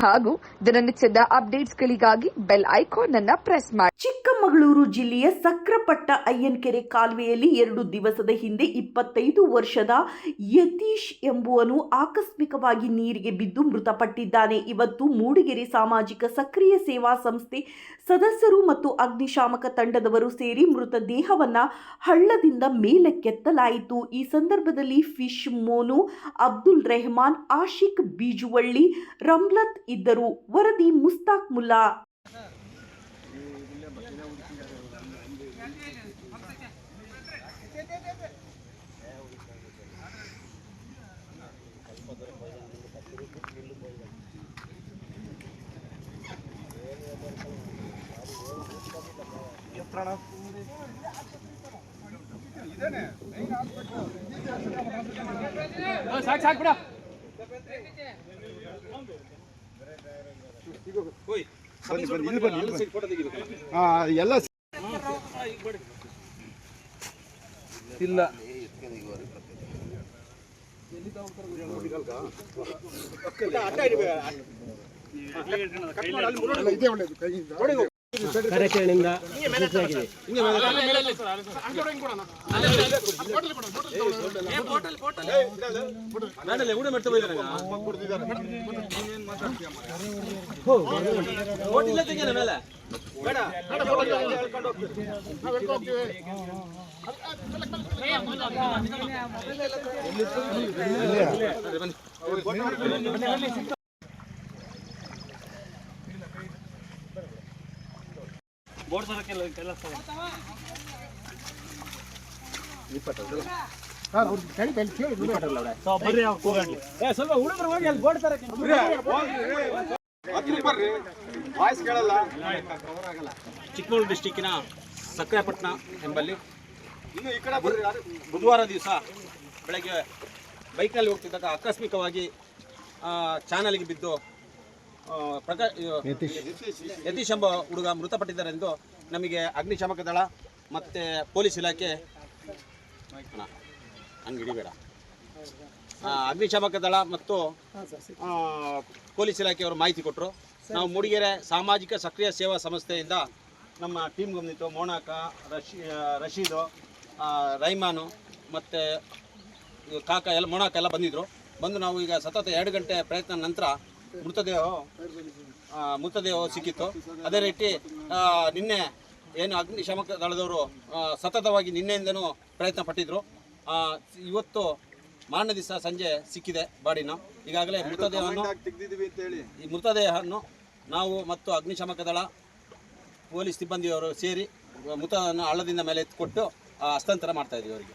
ಹಾಗೂ ದಿನನಿತ್ಯದ ಅಪ್ಡೇಟ್ಸ್ಗಳಿಗಾಗಿ ಬೆಲ್ ಐಕಾನ್ ಅನ್ನ ಪ್ರೆಸ್ ಮಾಡಿ. ಚಿಕ್ಕಮಗಳೂರು ಜಿಲ್ಲೆಯ ಸಕ್ರಪಟ್ಟ ಅಯ್ಯನ್ಕೆರೆ ಕಾಲುವೆಯಲ್ಲಿ ಎರಡು ದಿವಸದ ಹಿಂದೆ ಇಪ್ಪತ್ತೈದು ವರ್ಷದ ಯತೀಶ್ ಎಂಬುವನು ಆಕಸ್ಮಿಕವಾಗಿ ನೀರಿಗೆ ಬಿದ್ದು ಮೃತಪಟ್ಟಿದ್ದಾನೆ. ಇವತ್ತು ಮೂಡಿಗೆರೆ ಸಾಮಾಜಿಕ ಸಕ್ರಿಯ ಸೇವಾ ಸಂಸ್ಥೆ ಸದಸ್ಯರು ಮತ್ತು ಅಗ್ನಿಶಾಮಕ ತಂಡದವರು ಸೇರಿ ಮೃತದೇಹವನ್ನ ಹಳ್ಳದಿಂದ ಮೇಲಕ್ಕೆತ್ತಲಾಯಿತು. ಈ ಸಂದರ್ಭದಲ್ಲಿ ಫಿಶ್ ಮೋನು ಅಬ್ದುಲ್ ರೆಹಮಾನ್, ಆಶಿಕ್ ಬೀಜುವಳ್ಳಿ, ರಮ್ಲತ್ ಇದ್ದರು. ವರದಿ ಮುಸ್ತಾಕ್ ಮುಲ್ಲಾ. ಸಾಕು ಸಾಕು ಬಿಡ. ಬನ್ನಿ ಬನ್ನಿ ಇಲ್ಲಿ ಬನ್ನಿ ಇಲ್ಲಿ ಬನ್ನಿ ಆ, ಎಲ್ಲ ಸ- ಇಲ್ಲ ಎಲ್ಲ ಇದೇ ಒಳ್ಳೇದು ಕೈಯಿಂದ ಕಾರ್ಯಾಚರಣೆಯಿಂದ ಸರ್, ಅವ್ರು ಕೈ ಬಿಡು. ಬರ್ರಿ ಸ್ವಲ್ಪ ಹುಡುಗರು ಹೋಗಿ ಅಲ್ಲಿ ಬರ್ರಿ ವಾಯ್ಸ್ ಕೇಳಲ್ಲ ಚಿಕ್ಕಮಗಳೂರು ಡಿಸ್ಟಿಕ್ಕಿನ ಸಕ್ಕರೆಪಟ್ಟಣ ಎಂಬಲ್ಲಿ ಇನ್ನು ಈ ಕಡೆ ಬರ್ರಿ ಬುಧವಾರ ದಿವಸ ಬೆಳಗ್ಗೆ ಬೈಕ್ನಲ್ಲಿ ಹೋಗ್ತಿದ್ದಾಗ ಆಕಸ್ಮಿಕವಾಗಿ ಚಾನಲ್ಗೆ ಬಿದ್ದು ಆ, ಪ್ರಕಾ ಇದು- ಯತೀಶ್ ಎಂಬ ಹುಡುಗ ಮೃತಪಟ್ಟಿದ್ದಾರೆಂದು ನಮಗೆ ಅಗ್ನಿಶಾಮಕ ದಳ ಮತ್ತು ಪೊಲೀಸ್ ಇಲಾಖೆ ಅಣ್ಣ, ಹಂಗೆ ಹಿಡಿಬೇಡ. ಅಗ್ನಿಶಾಮಕ ದಳ ಮತ್ತು ಪೊಲೀಸ್ ಇಲಾಖೆಯವರು ಮಾಹಿತಿ ಕೊಟ್ಟರು ನಾವು ಮೂಡಿಗೆರೆ ಸಾಮಾಜಿಕ ಸಕ್ರಿಯ ಸೇವಾ ಸಂಸ್ಥೆಯಿಂದ ನಮ್ಮ ಟೀಮ್ ಬಂದಿತ್ತು ಮೋನಾಕ ರಶಿ ರಶೀದು ರೈಮಾನು ಮತ್ತು ಕಾಕ ಎಲ್ಲ ಮೋನಾಕ ಎಲ್ಲ ಬಂದಿದ್ದರು ಬಂದು ನಾವು ಈಗ ಸತತ ಎರಡು ಗಂಟೆ ಪ್ರಯತ್ನ ನಂತರ ಮೃತದೇಹ ಮೃತದೇಹ ಸಿಕ್ಕಿತ್ತು ಅದೇ ರೀತಿ ನಿನ್ನೆ ಏನು ಅಗ್ನಿಶಾಮಕ ದಳದವರು ಸತತವಾಗಿ ನಿನ್ನೆಯಿಂದನೂ ಪ್ರಯತ್ನ ಪಟ್ಟಿದ್ರು ಇವತ್ತು ಮಾರನೇ ದಿವಸ ಸಂಜೆ ಸಿಕ್ಕಿದೆ ಬಾಡಿನ ಈಗಾಗಲೇ ಮೃತದೇಹವನ್ನು ಈ ಮೃತದೇಹವನ್ನು ನಾವು ಮತ್ತು ಅಗ್ನಿಶಾಮಕ ದಳ ಪೊಲೀಸ್ ಸಿಬ್ಬಂದಿಯವರು ಸೇರಿ ಮೃತವನ್ನು ಹಳ್ಳದಿಂದ ಮೇಲೆ ಎತ್ತಿಕೊಟ್ಟು ಆ, ಹಸ್ತಾಂತರ ಮಾಡ್ತಾ ಇದ್ದೀವಿ ಅವರಿಗೆ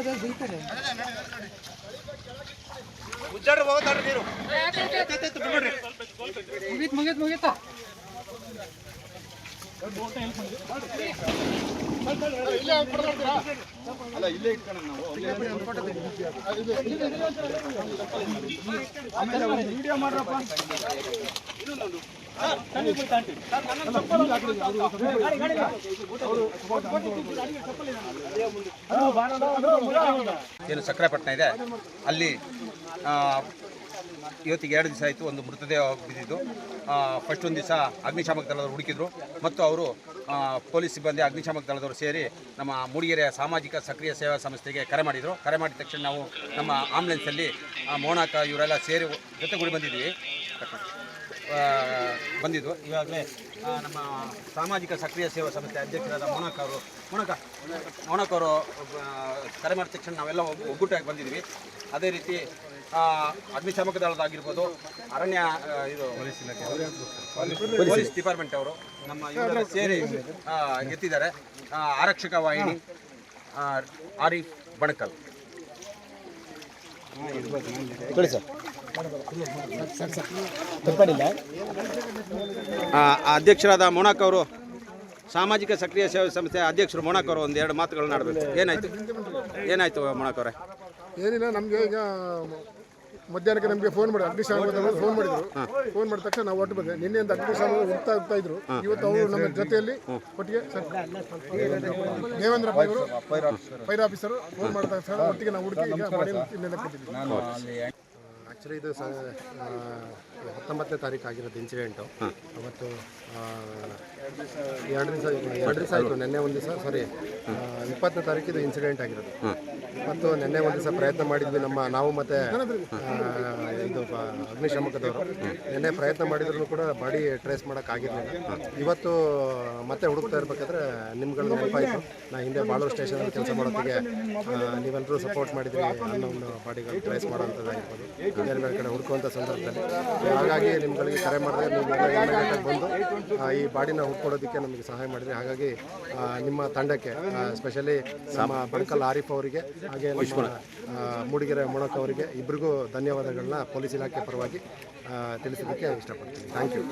ಅಲ್ಲಿ ಬನ್ನಿ, ಇದು ಐದು. ಹಲೋ ಅಲ್ಲ ಇಲ್ಲೇ ನಾವು. ಆಮೇಲೆ ವಿಡಿಯೋ ಮಾಡ್ರಪ್ಪ. ಏನು ಸಕ್ರೆಪಟ್ಟಣ ಇದೆ? ಅಲ್ಲಿ ಇವತ್ತಿಗೆ ಎರಡು ದಿವಸ ಆಯಿತು ಒಂದು ಮೃತದೇಹ ಬಿದ್ದಿದ್ದು. ಫಸ್ಟ್ ಒಂದು ದಿವಸ ಅಗ್ನಿಶಾಮಕ ದಳದವರು ಹುಡುಕಿದ್ರು. ಮತ್ತು ಅವರು ಪೊಲೀಸ್ ಸಿಬ್ಬಂದಿ ಅಗ್ನಿಶಾಮಕ ದಳದವರು ಸೇರಿ ನಮ್ಮ ಮೂಡಿಗೆರೆಯ ಸಾಮಾಜಿಕ ಸಕ್ರಿಯ ಸೇವಾ ಸಂಸ್ಥೆಗೆ ಕರೆ ಮಾಡಿದರು. ಕರೆ ಮಾಡಿದ ತಕ್ಷಣ ನಾವು ನಮ್ಮ ಆಂಬುಲೆನ್ಸಲ್ಲಿ ಆ, ಮೋನಾಕ ಇವರೆಲ್ಲ ಸೇರಿ ಜೊತೆಗೂಡಿ ಬಂದಿದ್ವಿ. ಆ, ಬಂದಿದ್ದು ಈಗಾಗಲೇ ನಮ್ಮ ಸಾಮಾಜಿಕ ಸಕ್ರಿಯ ಸೇವಾ ಸಂಸ್ಥೆ ಅಧ್ಯಕ್ಷರಾದ ಮೋನಕ್ ಅವರು ಮೋನಕ ಮೋನಕ್ ಅವರು ಕರೆ ಮಾಡಿದ ತಕ್ಷಣ ನಾವೆಲ್ಲ ಒಗ್- ಒಗ್ಗಟ್ಟಾಗಿ ಬಂದಿದ್ವಿ ಅದೇ ರೀತಿ ಅಗ್ನಿಶಾಮಕ ದಳದಾಗಿರ್ಬೋದು ಅರಣ್ಯ ಇದು ಪೊಲೀಸ್ ಡಿಪಾರ್ಟ್ಮೆಂಟ್ ಅವರು ನಮ್ಮ ಇವರೆಲ್ಲ ಸೇರಿ ಎತ್ತಿದ್ದಾರೆ ಆರಕ್ಷಕ ವಾಹಿನಿ ಆರಿಫ್ ಬಣಕಲ್. ಆ, ಅಧ್ಯಕ್ಷರಾದ ಮೋನಾಕ್ ಅವರು ಸಾಮಾಜಿಕ ಸಕ್ರಿಯ ಸೇವೆ ಸಂಸ್ಥೆ ಅಧ್ಯಕ್ಷರು ಮೋನಾಕ್ ಅವರು ಒಂದು ಎರಡು ಮಾತುಗಳನ್ನ ಆಡಬೇಕು ಏನಾಯ್ತು? ಏನಾಯ್ತು ಮೋನಾಕ್ ಅವರೇ? ಏನಿಲ್ಲ ನಮಗೆ ಈಗ ಮಧ್ಯಾಹ್ನಕ್ಕೆ ನಮಗೆ ಫೋನ್ ಮಾಡಿ ಅಗ್ನಿಶಾಮಕ ಫೋನ್ ಮಾಡಿದ್ರು. ಫೋನ್ ಮಾಡಿದ ತಕ್ಷಣ ನಾವು ಒಟ್ಟು ಬಂದೆ. ನಿನ್ನೆಯಿಂದ ಅಗ್ನಿಶಾಮಕ ಹುಡ್ತಾ ಹೋಗ್ತಾ ಇದ್ರು. ಇವತ್ತು ಅವರು ನಮ್ಮ ಜೊತೆಯಲ್ಲಿ ಒಟ್ಟಿಗೆ ಸರ್, ದೇವೇಂದ್ರ ಅವರು ಫೈರ್ ಆಫೀಸರು ಫೋನ್ ಮಾಡಿದ ತಕ್ಷಣ ಒಟ್ಟಿಗೆ ನಾವು ಹುಡುಕಿ ಈಗ ಮಾಡಿ ಇನ್ನೆಲ್ಲ ಕೊಟ್ಟಿದ್ದೀವಿ. ಆ್ಯಕ್ಚುಲಿ ಇದು ಸ ಹತ್ತೊಂಬತ್ತನೇ ತಾರೀಕು ಆಗಿರೋದು ಇನ್ಸಿಡೆಂಟು ಅವತ್ತು ಎರಡು ದಿವಸ ಎರಡು ದಿವಸ ಆಯಿತು ನಿನ್ನೆ ಒಂದು ದಿವಸ ಸಾರಿ ಇಪ್ಪತ್ತನೇ ತಾರೀಕಿದು ಇನ್ಸಿಡೆಂಟ್ ಆಗಿರೋದು. ಮತ್ತು ನಿನ್ನೆ ಒಂದು ದಿವಸ ಪ್ರಯತ್ನ ಮಾಡಿದ್ವಿ ನಮ್ಮ ನಾವು ಮತ್ತು ಇದು ಅಗ್ನಿಶಾಮಕದವರು. ನಿನ್ನೆ ಪ್ರಯತ್ನ ಮಾಡಿದ್ರು ಕೂಡ ಬಾಡಿ ಟ್ರೇಸ್ ಮಾಡೋಕ್ಕಾಗಿರಲಿಲ್ಲ ಇವತ್ತು ಮತ್ತೆ ಹುಡುಕ್ತಾ ಇರ್ಬೇಕಾದ್ರೆ ನಿಮ್ಗಳ ನೆನಪಾಯಿತು. ನಾ ಹಿಂದೆ ಬಾಳೂರು ಸ್ಟೇಷನಲ್ಲಿ ಕೆಲಸ ಮಾಡೋತ್ತಿಗೆ ನೀವೆಲ್ಲರೂ ಸಪೋರ್ಟ್ ಮಾಡಿದ್ರಿ ಅನ್ನೋ ಒಂದು ಬಾಡಿಗಳು ಟ್ರೇಸ್ ಮಾಡೋಂಥದ್ದಾಗಿರ್ಬೋದು ಬೇರೆ ಬೇರೆ ಕಡೆ ಹುಡ್ಕುವಂಥ ಸಂದರ್ಭದಲ್ಲಿ. ಹಾಗಾಗಿ ನಿಮ್ಗಳಿಗೆ ಕರೆ ಮಾಡಿದ್ರೆ ನೀವು ಇಮಿಡಿಯೇಟಾಗಿ ಬಂದು ಆ, ಈ ಬಾಡಿನ ಹುಡ್ಕೊಡೋದಕ್ಕೆ ನಮಗೆ ಸಹಾಯ ಮಾಡಿದ್ರಿ ಹಾಗಾಗಿ ನಿಮ್ಮ ತಂಡಕ್ಕೆ ಸ್ಪೆಷಲಿ ನಮ್ಮ ಬಣಕಲ್ ಆರಿಫ್ ಅವರಿಗೆ ಹಾಗೆ ನಮ್ಮ ಮೂಡಿಗೆರೆ ಮೊಣಕ್ ಅವರಿಗೆ ಇಬ್ಬರಿಗೂ ಧನ್ಯವಾದಗಳನ್ನ ಪೊಲೀಸ್ ಇಲಾಖೆ ಪರವಾಗಿ ತಿಳಿಸೋದಕ್ಕೆ ಇಷ್ಟಪಡ್ತೀನಿ. Thank you